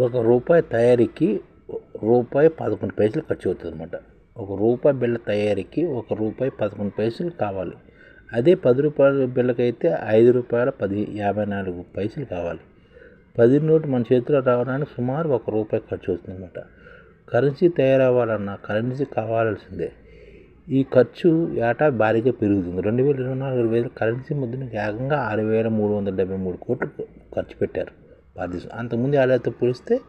ఒక రూపాయి తయారీకి రూపాయి పదకొండు పైసలు ఖర్చు అవుతుంది అనమాట ఒక రూపాయి బిళ్ళ తయారీకి ఒక రూపాయి పదకొండు పైసలు కావాలి. అదే పది రూపాయల బిళ్ళకైతే ఐదు రూపాయల పది యాభై నాలుగు పైసలు కావాలి. పది నోటు మన చేతిలో రావడానికి సుమారు ఒక రూపాయి ఖర్చు అవుతుంది అనమాట కరెన్సీ తయారవ్వాలన్నా కరెన్సీ కావాల్సిందే. ఈ ఖర్చు ఏటా భారీగా పెరుగుతుంది. రెండు వేల ఇరవై నాలుగు వేల కరెన్సీ ముద్రను ఏకంగా ఆరు వేల మూడు వందల డెబ్బై మూడు కోట్లు ఖర్చు పెట్టారు. భారతదేశం అంతకుముందు ఏడాదితో పోలిస్తే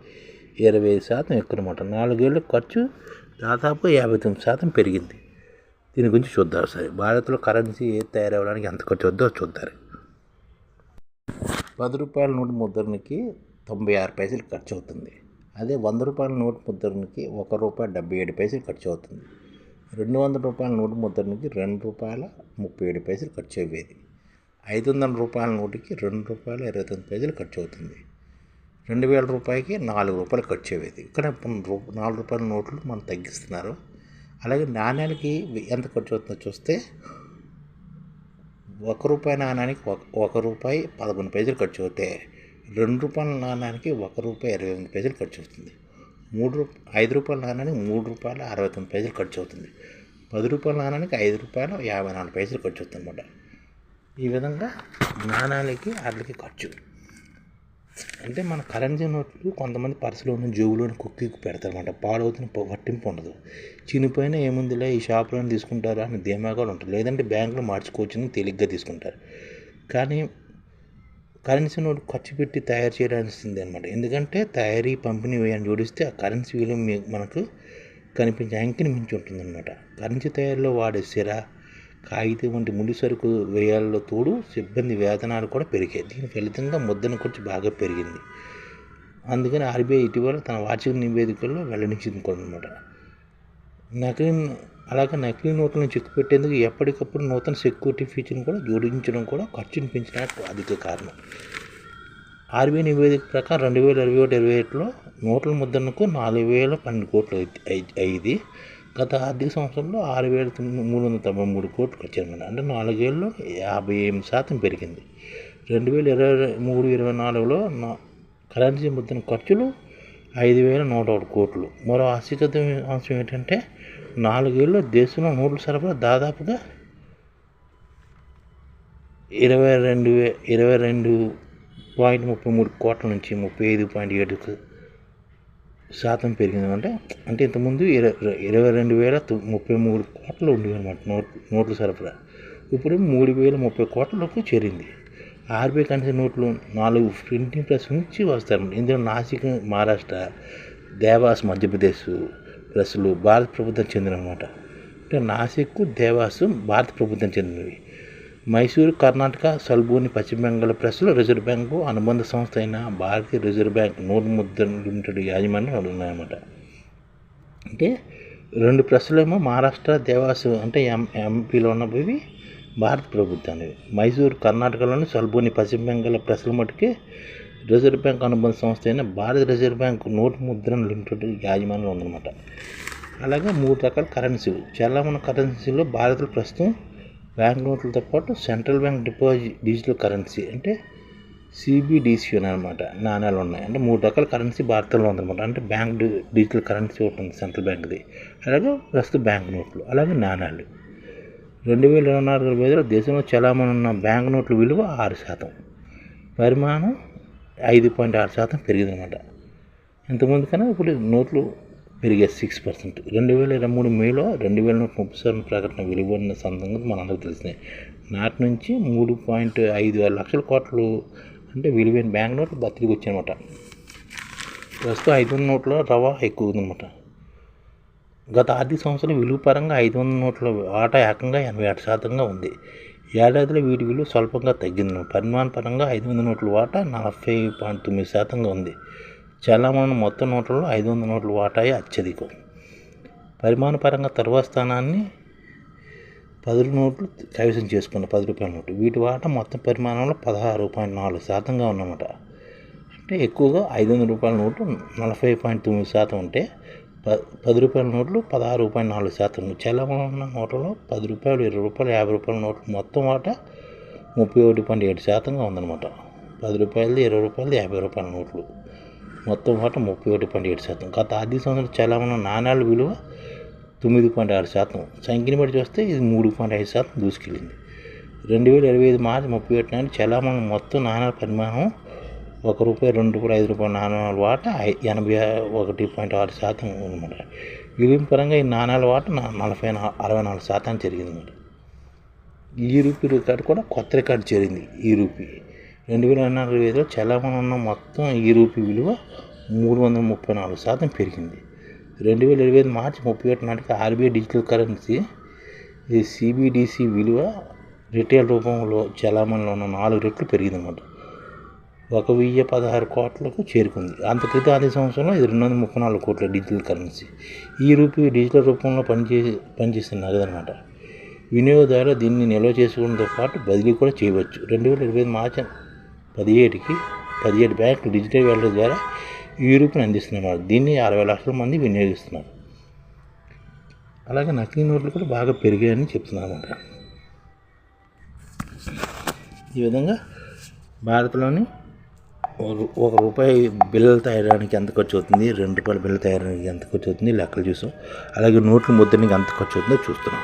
ఇరవై ఐదు శాతం ఎక్కువనమాట నాలుగేళ్ళు నాలుగేళ్ళ ఖర్చు దాదాపు యాభై తొమ్మిది శాతం పెరిగింది. దీని గురించి చూద్దాం సరే భారత్లో కరెన్సీ ఏది తయారవడానికి ఎంత ఖర్చు వద్దో చూద్దాం. పది రూపాయల నోటు ముద్రణకి తొంభై ఆరు పైసలు ఖర్చు అవుతుంది. అదే వంద రూపాయల నోటు ముద్రణకి ఒక రూపాయి డెబ్బై ఏడు పైసలు ఖర్చు అవుతుంది. రెండు వందల రూపాయల నోటు ముద్రణకి రెండు రూపాయల ముప్పై ఏడు పైసలు ఖర్చు అయ్యేది. ఐదు వందల రూపాయల నోటుకి రెండు రూపాయల ఇరవై తొమ్మిది పైసలు ఖర్చు అవుతుంది. రెండు వేల రూపాయలకి నాలుగు రూపాయలు ఖర్చేవేది ఇక్కడ నాలుగు రూపాయల నోట్లు మనం తగ్గిస్తున్నారు. అలాగే నాణ్యానికి ఎంత ఖర్చు అవుతుందో చూస్తే ఒక రూపాయి నాణ్యానికి ఒక ఒక రూపాయి పదకొండు పేజీలు ఖర్చు అవుతాయి రెండు రూపాయల నాణ్యానికి ఒక రూపాయి ఇరవై ఎనిమిది పేజీలు ఖర్చు అవుతుంది. మూడు రూ ఐదు రూపాయల నాణ్యానికి మూడు రూపాయల అరవై తొమ్మిది పేజీలు ఖర్చు అవుతుంది. పది రూపాయల నాణ్యానికి ఐదు రూపాయలు యాభై నాలుగు పేజీలు ఖర్చు అవుతుంది అన్నమాట ఈ విధంగా నాణ్యాలకి వాటికి ఖర్చు. అంటే మన కరెన్సీ నోట్లు కొంతమంది పర్సులోని జేబులోని కుక్కి పెడతారనమాట పాడవుతున్న పట్టింపు ఉండదు. చినిపోయిన ఏముందిలే ఈ షాప్లో తీసుకుంటారా అని ధీమాగా ఉంటుంది లేదంటే బ్యాంకులో మార్చుకోవచ్చని తేలిగ్గా తీసుకుంటారు. కానీ కరెన్సీ నోట్ ఖర్చు పెట్టి తయారు చేయడానికి అనమాట ఎందుకంటే తయారీ పంపిణీ వేయని జోడిస్తే ఆ కరెన్సీ విలువ మనకు కనిపించే అంకిని మించి ఉంటుందన్నమాట. కరెన్సీ తయారీలో వాడే సిర కాగితం వంటి ముడి సరుకు వ్యయాల్లో తోడు సిబ్బంది వేతనాలు కూడా పెరిగాయి. దీని ఫలితంగా ముద్దన ఖర్చు బాగా పెరిగింది. అందుకని ఆర్బీఐ ఇటీవల తన వార్షిక నివేదికల్లో వెల్లడించింది కూడా అనమాట నకిలీ అలాగే నకిలీ నోట్లను చెక్కు పెట్టేందుకు ఎప్పటికప్పుడు నూతన సెక్యూరిటీ ఫీచర్ని కూడా జోడించడం కూడా ఖర్చును పెంచడానికి అధిక కారణం. ఆర్బీఐ నివేదిక ప్రకారం రెండు వేల ఇరవై ఒకటి ఇరవై ఒకటిలో నోట్ల ముద్రణకు నాలుగు వేల పన్నెండు కోట్లు అయింది. గత ఆర్థిక సంవత్సరంలో ఆరు వేల మూడు వందల తొంభై మూడు కోట్లు ఖర్చు అనమాట అంటే నాలుగేళ్ళలో యాభై ఎనిమిది శాతం పెరిగింది. రెండు వేల ఇరవై మూడు ఇరవై నాలుగులో నా కరెన్సీ ముద్రణ ఖర్చులు ఐదు వేల నూట ఒకటి కోట్లు. మరో ఆసక్తికర అంశం ఏంటంటే నాలుగేళ్ళు దేశంలో నోట్ల సరఫరా దాదాపుగా ఇరవై రెండు వే ఇరవై రెండు పాయింట్ ముప్పై మూడు కోట్ల నుంచి ముప్పై ఐదు పాయింట్ ఏడుకు శాతం పెరిగింది. అంటే అంటే ఇంతకుముందు ఇరవై ఇరవై రెండు వేల ముప్పై మూడు కోట్లు ఉండేవి అనమాట నోట్ నోట్ల సరఫరా. ఇప్పుడు మూడు వేల ముప్పై కోట్లకు చేరింది. ఆర్బీఐ కరెన్సీ నోట్లు నాలుగు ప్రింటింగ్ ప్రెస్ నుంచి వస్తారు ఇందులో నాసిక్ మహారాష్ట్ర దేవాస్ మధ్యప్రదేశ్ ప్రెస్లు భారత ప్రభుత్వం చెందినమాట అంటే నాసిక్ దేవాస్ భారత ప్రభుత్వం చెందినవి. మైసూరు కర్ణాటక సల్బోని పశ్చిమ బెంగాల్ ప్రెస్లో రిజర్వ్ బ్యాంకు అనుబంధ సంస్థ అయిన Bharatiya reserve bank note Mudra limited యాజమాన్యం ఉన్నాయన్నమాట అంటే రెండు ప్రెస్లేమో మహారాష్ట్ర దేవాసు అంటే ఎం ఎంపీలో ఉన్నవి భారత ప్రభుత్వానికి మైసూరు కర్ణాటకలోని సల్బూని పశ్చిమ బెంగాల్ ప్రెస్ల మటుకి రిజర్వ్ బ్యాంక్ అనుబంధ సంస్థ అయిన Bharat reserve bank note Mudran limited యాజమాన్యం ఉందన్నమాట. అలాగే మూడు రకాల కరెన్సీలు. చలామణి కరెన్సీలో భారత్లో ప్రస్తుతం బ్యాంక్ నోట్లతో పాటు central bank deposit digital currency అంటే సిబిడిసి అనమాట నాణ్యాలు ఉన్నాయి. అంటే మూడు రకాల కరెన్సీ భారతంలో ఉందన్నమాట. అంటే బ్యాంక్ డిజిటల్ కరెన్సీ ఒకటి ఉంది సెంట్రల్ బ్యాంక్ది. అలాగే ప్రస్తుత బ్యాంక్ నోట్లు అలాగే నాణ్యాలు రెండు వేల ఇరవై నాలుగు ఇరవై దేశంలో చలామణి ఉన్న బ్యాంక్ నోట్ల విలువ ఆరు శాతం. పరిమాణం ఐదు పాయింట్ ఆరు శాతం పెరిగిందనమాట ఇంతకుముందు కన్నా ఇప్పుడు నోట్లు పెరిగే సిక్స్ పర్సెంట్ రెండు వేల ఇరవై మూడు మేలో రెండు వేల నూట ముప్పై శాతం ప్రకటన వెలువడిన సందర్భంగా మనందరికీ తెలిసిందే. నాటి నుంచి మూడు పాయింట్ ఐదు ఆరు లక్షల కోట్లు అంటే విలువైన బ్యాంక్ నోట్లు బతికి వచ్చాయన్నమాట. ప్రస్తుతం ఐదు వందల నోట్ల రవా ఎక్కువ ఉందన్నమాట. గత ఆర్థిక సంవత్సరం విలువ పరంగా ఐదు వందల నోట్ల వాటా ఏకంగా ఎనభై ఆరు శాతంగా ఉంది. ఏడాదిలో వీటి విలువ స్వల్పంగా తగ్గింది పరిమాణ పరంగా ఐదు వందల నోట్ల వాటా నలభై పాయింట్ తొమ్మిది శాతంగా ఉంది. చాలామంది మొత్తం నోట్లలో ఐదు వందల నోట్ల వాటాయి అత్యధికం. పరిమాణపరంగా తర్వాత స్థానాన్ని పది నోట్లు కైవసం చేసుకున్న పది రూపాయల నోటు. వీటి వాటా మొత్తం పరిమాణంలో పదహారు పాయింట్ నాలుగు శాతంగా ఉన్నమాట. అంటే ఎక్కువగా ఐదు వందల రూపాయల నోటు నలభై పాయింట్ తొమ్మిది శాతం ఉంటే ప పది రూపాయల నోట్లు పదహారు పాయింట్ నాలుగు శాతం చలామణి ఉన్న నోట్లలో పది రూపాయలు ఇరవై రూపాయలు యాభై రూపాయల నోట్లు మొత్తం వాటా ముప్పై ఒకటి పాయింట్ ఏడు శాతంగా ఉందన్నమాట. పది రూపాయలది ఇరవై రూపాయలది యాభై రూపాయల నోట్లు. మొత్తం వాటా ముప్పై ఒకటి పాయింట్ ఏడు శాతం. గత ఆర్థిక సంవత్సరం చలామణి నాణ్యాల విలువ తొమ్మిది పాయింట్ ఆరు శాతం. సంఖ్యని బట్టి చూస్తే ఇది మూడు పాయింట్ ఐదు శాతం దూసుకెళ్ళింది. రెండు వేల ఇరవై ఐదు మార్చి ముప్పై ఒకటి నాటి చలామణి మొత్తం నాణ్యాల పరిమాణం ఒక రూపాయి రెండు రూపాయలు ఐదు రూపాయల నాణ్యాల వాటా ఎనభై ఒకటి పాయింట్ ఆరు శాతం ఉందన్నమాట. విలువ పరంగా ఈ నాణ్యాల వాటా నలభై అరవై నాలుగు శాతం జరిగింది అనమాట ఈ రూపీ రికార్డు కూడా కొత్త రికార్డు చేరింది ఈ రూపీ. రెండు వేల నాలుగు ఐదులో చలామణి ఉన్న మొత్తం ఈ రూపీ విలువ మూడు వందల ముప్పై నాలుగు శాతం పెరిగింది. రెండు వేల ఇరవై ఐదు మార్చి ముప్పై ఒకటి నాటికి ఆర్బీఐ డిజిటల్ కరెన్సీ ఈ సిబిడిసి విలువ రిటైల్ రూపంలో చలామణిలో ఉన్న నాలుగు రెట్లు పెరిగిందన్నమాట. ఒక వెయ్యి పదహారు కోట్లకు చేరుకుంది. అంత క్రితం అదే సంవత్సరంలో ఇది రెండు వందల ముప్పై నాలుగు కోట్ల digital currency. E rupee digital రూపంలో పనిచేసి పనిచేసే నగదు వినియోగదారులు దీన్ని నిల్వ చేసుకోవడంతో పాటు బదిలీ కూడా చేయవచ్చు. రెండు వేల ఇరవై ఐదు మార్చి పదిహేడుకి పదిహేడు బ్యాంకులు డిజిటల్ వ్యాలెట్ ద్వారా ఈ రూపీని అందిస్తున్నారు. దీన్ని అరవై లక్షల మంది వినియోగిస్తున్నారు. అలాగే నకిలీ నోట్లు కూడా బాగా పెరిగాయని చెప్తున్నారు అనమాట ఈ విధంగా భారత్లోని ఒక ఒక రూపాయి బిల్లు తయారడానికి ఎంత ఖర్చు అవుతుంది రెండు రూపాయల బిల్లు తయారడానికి ఎంత ఖర్చు అవుతుంది లెక్కలు చూసాం. అలాగే నోట్లు ముద్రణకి ఎంత ఖర్చు అవుతుందో చూస్తున్నాం.